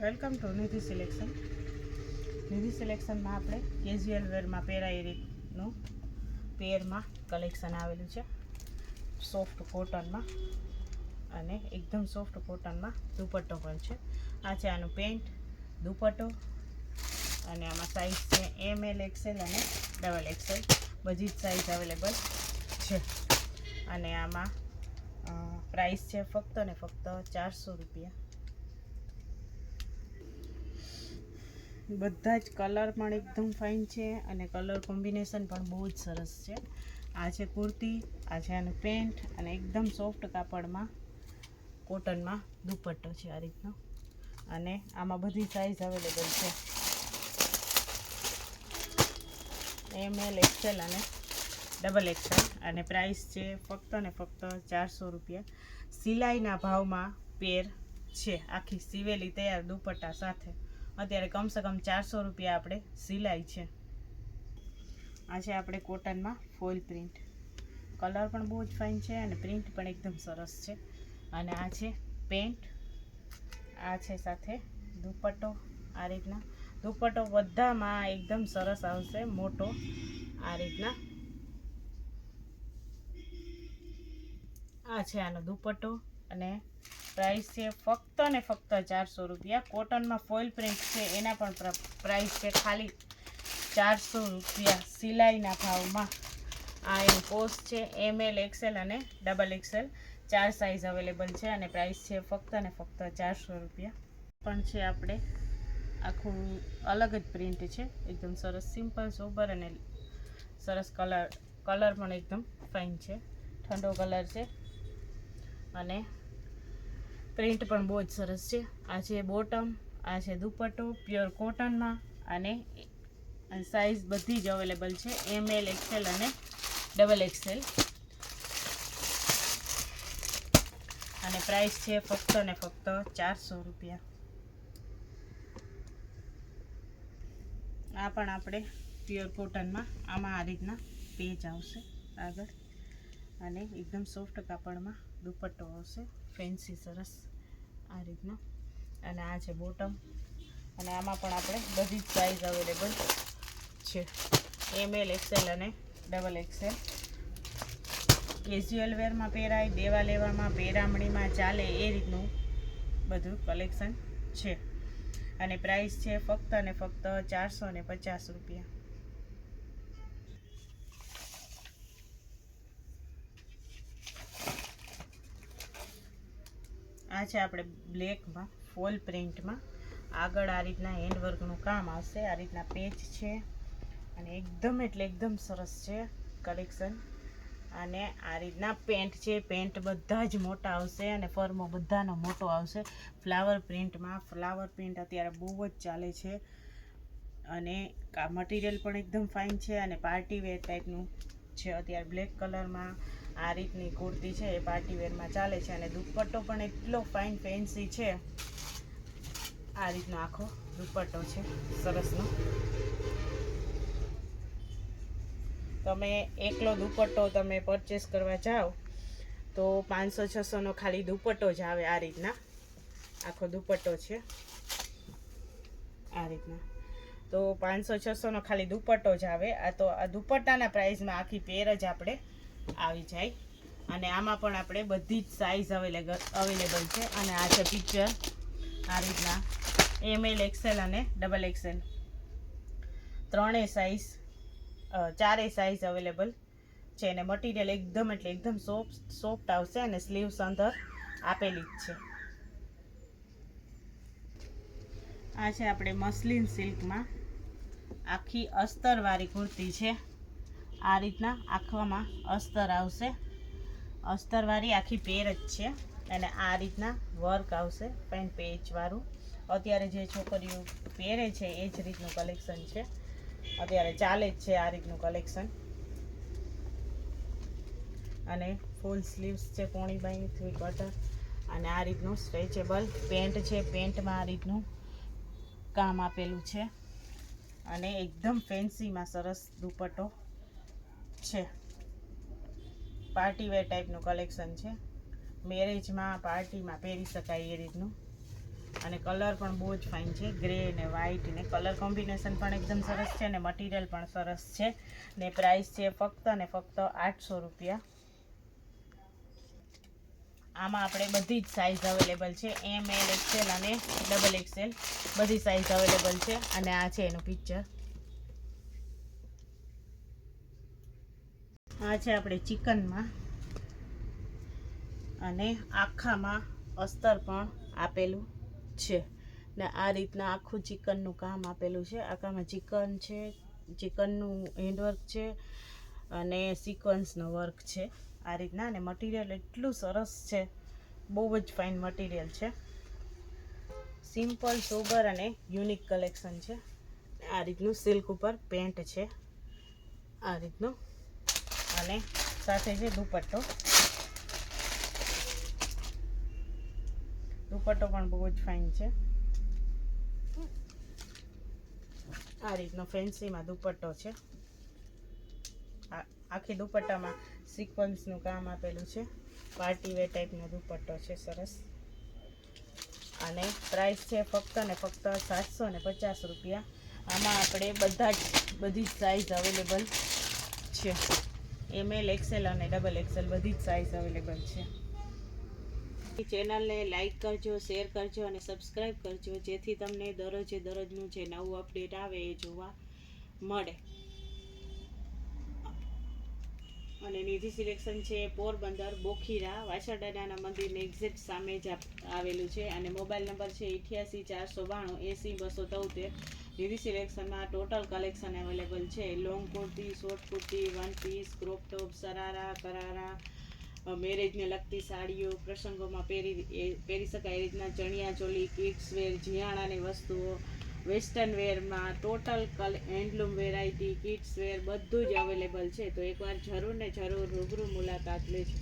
Welcome to Nidhi selection Nidhi સિલેક્શનમાં આપણે casual વેરમાં પહેરાય રીતનું પેરમાં કલેક્શન આવેલું છે. સોફ્ટ કોટનમાં અને એકદમ સોફ્ટ કોટનમાં દુપટ્ટો પણ છે. આ છે આનું પેન્ટ દુપટ્ટો અને આમાં સાઇઝ છે એમ એલ એક્સેલ અને ડબલ એક્સેલ બધી જ સાઇઝ અવેલેબલ છે. અને આમાં પ્રાઇસ છે ફક્ત ને ફક્ત ચારસો રૂપિયા. બધા જ કલર પણ એકદમ ફાઇન છે અને કલર કોમ્બિનેશન પણ બહુ જ સરસ છે. આ છે કુર્તી, આ છે આનું પેન્ટ અને એકદમ સોફ્ટ કાપડમાં કોટનમાં દુપટ્ટો છે આ રીતનો. અને આમાં બધી સાઇઝ અવેલેબલ છે. એમ એલ એક્સેલ અને ડબલ એક્સેલ અને પ્રાઇસ છે ફક્ત ને ફક્ત ચારસો રૂપિયા. સિલાઈના ભાવમાં પેર છે. આખી સીવેલી તૈયાર દુપટ્ટા સાથે. અત્યારે કમસે કમ ચારસો રૂપિયા આપણે સિલાઈ છે. આ છે આપણે કોટનમાં ફોઇલ પ્રિન્ટ કલર પણ બહુ જ ફાઇન છે અને પ્રિન્ટ પણ એકદમ સરસ છે. અને આ છે પેન્ટ આ છે સાથે દુપટ્ટો. આ રીતના. દુપટ્ટો બધામાં એકદમ સરસ આવશે, મોટો. આ રીતના. આ છે આનો દુપટ્ટો અને પ્રાઇસ છે ફક્ત ને ફક્ત ચારસો રૂપિયા. કોટનમાં ફોઇલ પ્રિન્ટ છે, એના પણ પ્રાઇસ છે ખાલી ચારસો રૂપિયા સિલાઈના ભાવમાં. આ એનું પોસ્ટ છે, એમ એલ એક્સેલ અને ડબલ એક્સેલ ચાર સાઇઝ અવેલેબલ છે અને પ્રાઇસ છે ફક્ત ને ફક્ત ચારસો રૂપિયા. પણ છે આપણે આખું અલગ જ પ્રિન્ટ છે, એકદમ સરસ સિમ્પલ સોબર અને સરસ કલર કલર પણ એકદમ ફાઇન છે. ઠંડો કલર છે અને પ્રિન્ટ પણ બહુ જ સરસ છે. આ છે બોટમ, આ છે દુપટ્ટો, પ્યોર કોટનમાં અને સાઇઝ બધી જ અવેલેબલ છે. એમ એલ એક્સેલ અને ડબલ એક્સેલ અને પ્રાઇસ છે ફક્ત ને ફક્ત ચારસો રૂપિયા. આ પણ આપણે પ્યોર કોટનમાં, આમાં આ રીતના પેજ આવશે આગળ. અને એકદમ સોફ્ટ કાપડમાં. દુપટ્ટો આવશે. ફેન્સી સરસ. આ રીતનો. અને આ છે બોટમ અને આમાં પણ આપણે બધી જ સાઇઝ અવેલેબલ છે. એમ એલ એક્સેલ અને ડબલ એક્સેલ કેઝ્યુઅલ વેરમાં પહેરાય, દેવા લેવામાં પેરામણીમાં ચાલે એ રીતનું બધું કલેક્શન છે. અને પ્રાઇસ છે ફક્ત અને ફક્ત ચારસો ને પચાસ રૂપિયા. આ છે આપણે બ્લેકમાં, ફોલ પ્રિન્ટમાં. આગળ આ રીતના હેન્ડવર્કનું કામ આવશે. આ રીતના પેચ છે. અને એકદમ એટલે એકદમ સરસ છે કલેક્શન. અને આ રીતના પેન્ટ છે. પેન્ટ બધા જ મોટા આવશે અને ફર્મો બધાનો મોટો આવશે. ફ્લાવર પ્રિન્ટમાં, ફ્લાવર પ્રિન્ટ અત્યારે બહુ જ ચાલે છે. અને મટીરિયલ પણ એકદમ ફાઇન છે અને પાર્ટી વેર ટાઈપનું છે અત્યારે બ્લેક કલરમાં. આ રીતની કુર્તી છે, એ પાર્ટી વેરમાં ચાલે છે અને દુપટ્ટો પણ એટલો ફાઇન ફેન્સી છે. આ રીતનો આખો દુપટ્ટો છે, સરસનો. તમે એકલો દુપટ્ટો તમે પરચેસ કરવા જાઓ, તો પાંચસો છસોનો ખાલી દુપટ્ટો જ આવે આ રીતના. આખો દુપટ્ટો છે. આ રીતના. તો પાંચસો છસોનો ખાલી દુપટ્ટો જ આવે. આ તો આ દુપટ્ટાના પ્રાઇસમાં આખી પેર જ આપણે આવી જાય. અને આમાં પણ આપણે બધી જ સાઇઝ અવેલેબલ અવેલેબલ છે. અને આ છે પિક્ચર આ રીતના. એમએલ એક્સેલ અને ડબલ એક્સેલ ત્રણેય સાઇઝ ચારેય સાઇઝ અવેલેબલ છે. અને મટીરિયલ એકદમ એટલે એકદમ સોફ્ટ સોફ્ટ આવશે અને સ્લીવ્સ અંદર આપેલી જ છે. આ છે આપણે મસલિન સિલ્કમાં આખી અસ્તરવાળી કુર્તી છે. આ રીતના આખામાં અસ્તર આવશે. અસ્તરવાળી આખી પેર જ છે. અને આ રીતના વર્ક આવશે પેન્ટ પેચવાળું. અત્યારે જે છોકરીઓ પહેરે છે, એ જ રીતનું કલેક્શન છે. અત્યારે ચાલે જ છે આ રીતનું કલેક્શન અને ફૂલ સ્લીવ્સ છે પોણી બાઈ થ્રી ક્વાર્ટર અને આ રીતનું સ્ટ્રેચેબલ પેન્ટ છે. પેન્ટમાં આ રીતનું કામ આપેલું છે. અને એકદમ ફેન્સીમાં સરસ દુપટ્ટો છે. પાર્ટી વેર ટાઈપનું કલેક્શન છે. મેરેજમાં પાર્ટીમાં પહેરી શકાય એ રીતનું. અને કલર પણ બહુ જ ફાઇન છે. ગ્રે ને વ્હાઇટ ને કલર કોમ્બિનેશન પણ એકદમ સરસ છે અને મટીરિયલ પણ સરસ છે. ને પ્રાઇસ છે ફક્ત ને ફક્ત આઠસો રૂપિયા. આમાં આપણે બધી જ સાઇઝ અવેલેબલ છે. એમ એલ એક્સેલ અને ડબલ એક્સેલ બધી સાઇઝ અવેલેબલ છે. અને આ છે એનું પિક્ચર આ છે આપણે ચિકનમાં. અને આખામાં અસ્તર પણ આપેલું છે. ને આ રીતના આખું ચિકનનું કામ આપેલું છે. આખામાં ચિકન છે, ચિકનનું હેન્ડવર્ક છે, અને સિક્વન્સનો વર્ક છે. આ રીતના અને મટીરિયલ એટલું સરસ છે. બહુ જ ફાઇન મટીરિયલ છે. સિમ્પલ સોબર અને યુનિક કલેક્શન છે. આ રીતનું સિલ્ક ઉપર પેન્ટ છે. આ રીતનું અને સાથે છે દુપટ્ટો. દુપટ્ટો પણ બહુ જ ફાઇન છે. આ રીતનો ફેન્સીમાં દુપટ્ટો છે. આખી દુપટ્ટામાં સિક્વન્સનું કામ આપેલું છે. પાર્ટી વે ટાઈપનો દુપટ્ટો છે, સરસ. અને પ્રાઇસ છે ફક્ત ને ફક્ત સાતસો ને પચાસ રૂપિયા. આમાં આપણે બધા જ, બધી જ સાઇઝ અવેલેબલ છે. એમ એલ, એક્સેલ અને ડબલ એક્સેલ બધી જ સાઇઝ અવેલેબલ છે. ચેનલને લાઇક કરજો શેર કરજો અને સબસ્ક્રાઇબ કરજો, જેથી તમને દરરોજે દરરોજનું જે નવું અપડેટ આવે એ જોવા મળે. અને નિધિ સિલેક્શન છે પોરબંદર, બોખીરા, વાછરડાના મંદિરની એક્ઝેક્ટ સામે જ આવેલું છે અને મોબાઈલ નંબર છે અઠ્યાસી ચારસો બાણું, એસી બસો તોતેર. નિધિ સિલેક્શનમાં ટોટલ કલેક્શન અવેલેબલ છે. Long kurti, short kurti one piece crop top sharara કરારા મેરેજને લગતી સાડીઓ, પ્રસંગોમાં પહેરી પહેરી શકાય એ રીતના ચણિયા ચોલી કિડ્સ વેર જીયાણાની વસ્તુઓ વેસ્ટર્ન વેરમાં ટોટલ કલ, હેન્ડલૂમ વેરાયટી, કિડ્સ વેર બધું જ અવેલેબલ છે. તો એકવાર જરૂર ને જરૂર રૂબરૂ મુલાકાત લેજો.